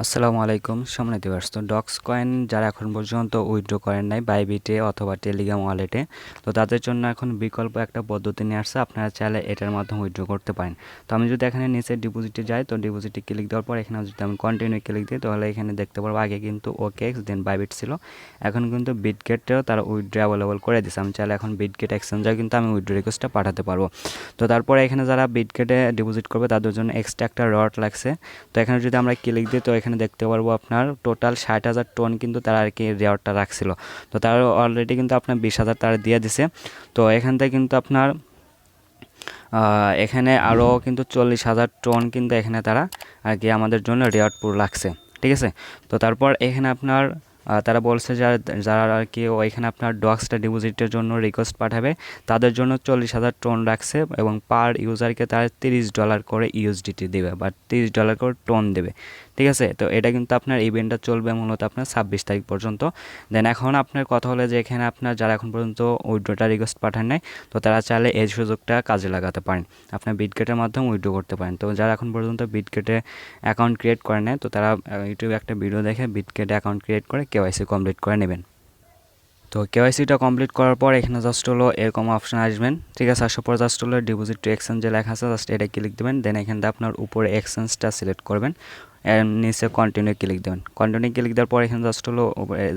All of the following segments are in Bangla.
আসসালামু আলাইকুম সম্মানিত ভিউয়ার্স তো ডক্স কয়েন যারা এখন পর্যন্ত উইথড্র করেন নাই বাইবিটে অথবা টেলিগ্রাম ওয়ালেটে তো তাদের জন্য এখন বিকল্প একটা পদ্ধতি নিয়ে আসছে, আপনারা চাইলে এটার মাধ্যমে উইথড্র করতে পারেন। তো আমি যদি এখানে নিচে ডিপোজিটে যাই, তো ডিপোজিটে ক্লিক দেওয়ার পর এখানে যদি আমি কন্টিনিউ ক্লিক দিই, তাহলে এখানে দেখতে পারব আগে কিন্তু ওকে এক্স দেন বাইবিট ছিল। এখন কিন্তু বিটগেটেও তারা উইথড্র অ্যাভেলেবল করে দিচ্ছে আমি চাইলে এখন বিটগেট এক্সচেঞ্জার কিন্তু আমি উইথড্র রিকোয়েস্টটা পাঠাতে পারব। তো তারপরে এখানে যারা বিটগেটে ডিপোজিট করবে, তাদের জন্য এক্সট্রা একটা রড লাগছে। তো এখানে যদি আমরা ক্লিক দিই, তো এখানে দেখতে পারব আপনার টোটাল ষাট হাজার টন কিন্তু তারা আর কি রেওয়ারটা রাখছিল। তো তার অলরেডি কিন্তু আপনার বিশ হাজার তারা দিয়ে দিছে। তো এখান থেকে কিন্তু আপনার এখানে আরও কিন্তু চল্লিশ হাজার টন কিন্তু এখানে তারা আর কি আমাদের জন্য রেওয়ার্ড পুরো লাগছে ঠিক আছে? তো তারপর এখানে আপনার তারা বলছে যারা যারা আর কি ওইখানে আপনার ডক্সটা ডিপোজিটের জন্য রিকোয়েস্ট পাঠাবে, তাদের জন্য চল্লিশ হাজার টোন রাখছে এবং পার ইউজারকে তারা তিরিশ ডলার করে ইউএসডিটি দেবে বা তিরিশ ডলার করে টোন দেবে। ঠিক আছে? তো এটা কিন্তু আপনার ইভেন্টটা চলবে মূলত আপনার ছাব্বিশ তারিখ পর্যন্ত। দেন এখন আপনার কথা হলে যে এখানে আপনার যারা এখন পর্যন্ত উইড্রোটা রিকোয়েস্ট পাঠান নাই, তো তারা চাইলে এই সুযোগটা কাজে লাগাতে পারেন। আপনার বিটগেটের মাধ্যমে উইড্রো করতে পারেন। তো যারা এখন পর্যন্ত বিটগেটে অ্যাকাউন্ট ক্রিয়েট করে নেয় তো তারা ইউটিউবে একটা ভিডিও দেখে বিটগেটে অ্যাকাউন্ট ক্রিয়েট করে কেওয়াইসি কমপ্লিট করে নেবেন। তো কেওয়াইসিটা কমপ্লিট করার পর এখানে জাস্ট হলো এরকম অপশন আসবেন। ঠিক আছে, আসার পর জাস্ট হলো ডিপোজিট টু এক্সচেঞ্জ লেখা আছে জাস্ট এটা ক্লিক দেবেন। দেন এখানে আপনার উপরে এক্সচেঞ্জটা সিলেক্ট করবেন। নিচে কন্টিনিউ ক্লিক দেবেন। কন্টিনিউ ক্লিক দেওয়ার পর এখানে জাস্ট হলো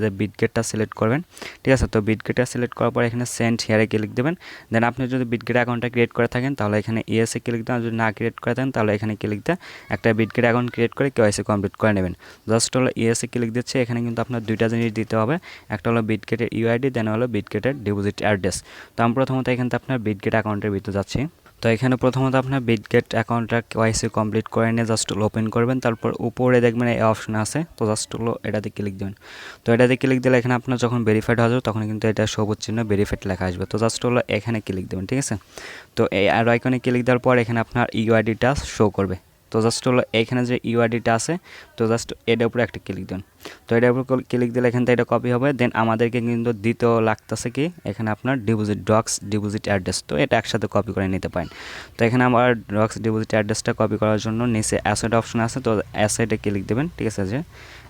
যে বিটগেটটা সিলেক্ট করবেন, ঠিক আছে? তো বিটগেটটা সিলেক্ট করার পর এখানে সেন্ড হেয়ারে ক্লিক দেবেন। দেন আপনি যদি বিটগেট অ্যাকাউন্টটা ক্রিয়েট করে থাকেন, তাহলে এখানে ইএসএ ক্লিক দেন যদি না ক্রিয়েট করে থাকেন, তাহলে এখানে ক্লিক দিয়ে একটা বিটগেট অ্যাকাউন্ট ক্রিয়েট করে কেওয়াইসি কমপ্লিট করে নেবেন। জাস্ট হলো ইএসএ ক্লিক দিচ্ছে, এখানে কিন্তু আপনার দুইটা জিনিস দিতে হবে। একটা হলো বিটগেটের ইউআইডি দেন হলো বিটগেটের ডিপোজিট অ্যাড্রেস তো আমি প্রথমত এখানে আপনার বিটগেট অ্যাকাউন্টের ভিতরে যাচ্ছি। তো এখানে প্রথমত আপনার বিটগেট অ্যাকাউন্টটা কেওয়াইসি কমপ্লিট করে নিয়ে জাস্ট ওপেন করবেন, তারপর উপরে দেখবেন এই অপশন আছে, তো জাস্ট হলো এটাতে ক্লিক দেবেন। তো এটাতে ক্লিক দিলে এখানে আপনার যখন ভেরিফাইড হবে তখন কিন্তু এটা সবুজ চিহ্ন ভেরিফাইড লেখা আসবে। তো জাস্ট হলো এখানে ক্লিক দেবেন, ঠিক আছে? তো এই আর আইকনে ক্লিক দেওয়ার পর এখানে আপনার ইউআইডিটা শো করবে। তো জাস্ট হলো এখানে যে ইউআইডিটা আছে, তো জাস্ট এটার উপরে একটা ক্লিক দেন। তো এটার উপর ক্লিক দিলে এখান থেকে এটা কপি হবে দেন আমাদেরকে কিন্তু দ্বিতীয় লাগতেছে কি, এখানে আপনার ডিপোজিট ডক্স ডিপোজিট অ্যাড্রেস তো এটা একসাথে কপি করে নিতে পারেন। তো এখানে আমার ডক্স ডিপোজিট অ্যাড্রেসটা কপি করার জন্য নিচে অ্যাসেট অপশন আছে, তো অ্যাসেটে ক্লিক দেবেন, ঠিক আছে যে?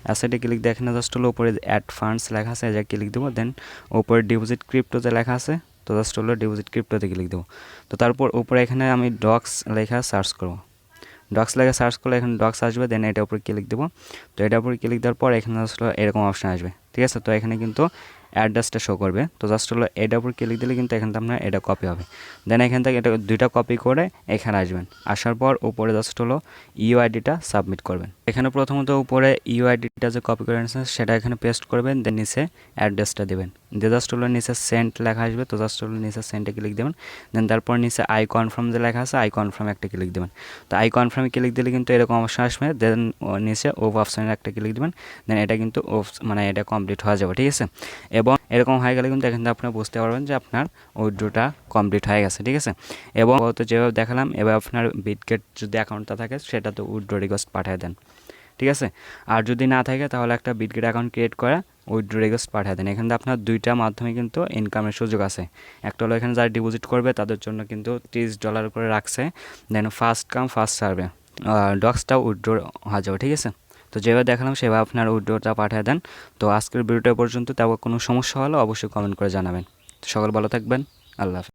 অ্যাসেটে ক্লিক দিয়ে এখানে জাস্ট হলো উপরে অ্যাড ফান্ডস লেখা আছে যা ক্লিক দেবো দেন উপরে ডিপোজিট ক্রিপ্টো যে লেখা আছে, তো জাস্ট হলো ডিপোজিট ক্রিপ্টোতে ক্লিক দেবো। তো তারপর উপরে এখানে আমি ডক্স লেখা সার্চ করব। ডক্স লাগে সার্চ করলে এখানে ডক্স আসবে দেন এটার উপরে ক্লিক দেবো। তো এটার উপরে ক্লিক দেওয়ার পর এখানে আসলে এরকম অপশান আসবে। ঠিক আছে? তো এখানে কিন্তু অ্যাড্রেসটা শো করবে। তো জাস্ট হলো এটার উপর ক্লিক দিলে কিন্তু এখান থেকে আপনার এটা কপি হবে। দেন এখান থেকে এটা দুইটা কপি করে এখানে আসবেন। আসার পর উপরে জাস্ট হলো ইউআইডিটা সাবমিট করবেন। এখানে প্রথমত উপরে ইউআইডিটা যে কপি করে নিয়েছেন সেটা এখানে পেস্ট করবেন দেন নিচে অ্যাড্রেসটা দেবেন। যে জাস্ট হলো নিচে সেন্ট লেখা আসবে, তো জাস্ট হলো নিচে সেন্টে ক্লিক দেবেন। দেন তারপর নিচে আই কনফার্ম যে লেখা আছে আই কনফার্ম একটা ক্লিক দেবেন। তো আই কনফার্মে ক্লিক দিলে কিন্তু এরকম অপশন আসবে দেন নিচে ওভ অপশানের একটা ক্লিক দেবেন। দেন এটা কিন্তু ওভ মানে এটা কমপ্লিট হয়ে যাবে, ঠিক আছে? এবং এরকম হয়ে গেলে কিন্তু এখান থেকে আপনি বুঝতে পারবেন যে আপনার উইড্রোটা কমপ্লিট হয়ে গেছে, ঠিক আছে? এবং তো যেভাবে দেখালাম, এবার আপনার বিটগেট যদি অ্যাকাউন্টটা থাকে, সেটা তো উইড্রো রিকোয়েস্ট পাঠিয়ে দেন, ঠিক আছে? আর যদি না থাকে, তাহলে একটা বিটগেট অ্যাকাউন্ট ক্রিয়েট করে উইড্রো রিকোয়েস্ট পাঠিয়ে দেন। এখানে আপনার দুইটা মাধ্যমে কিন্তু ইনকামের সুযোগ আছে। একটা হলো এখানে যারা ডিপোজিট করবে, তাদের জন্য কিন্তু তিরিশ ডলার করে রাখছে। Then first come first serve ডক্সটাও withdraw হয়ে যাবে, ঠিক আছে? তো যেভাবে দেখালাম, সেভাবে আপনার উইড্রোটা পাঠিয়ে দেন। তো আজকের ভিডিওটা পর্যন্ত। তারপর কোনো সমস্যা হলে অবশ্যই কমেন্ট করে জানাবেন। সকল ভালো থাকবেন। আল্লাহ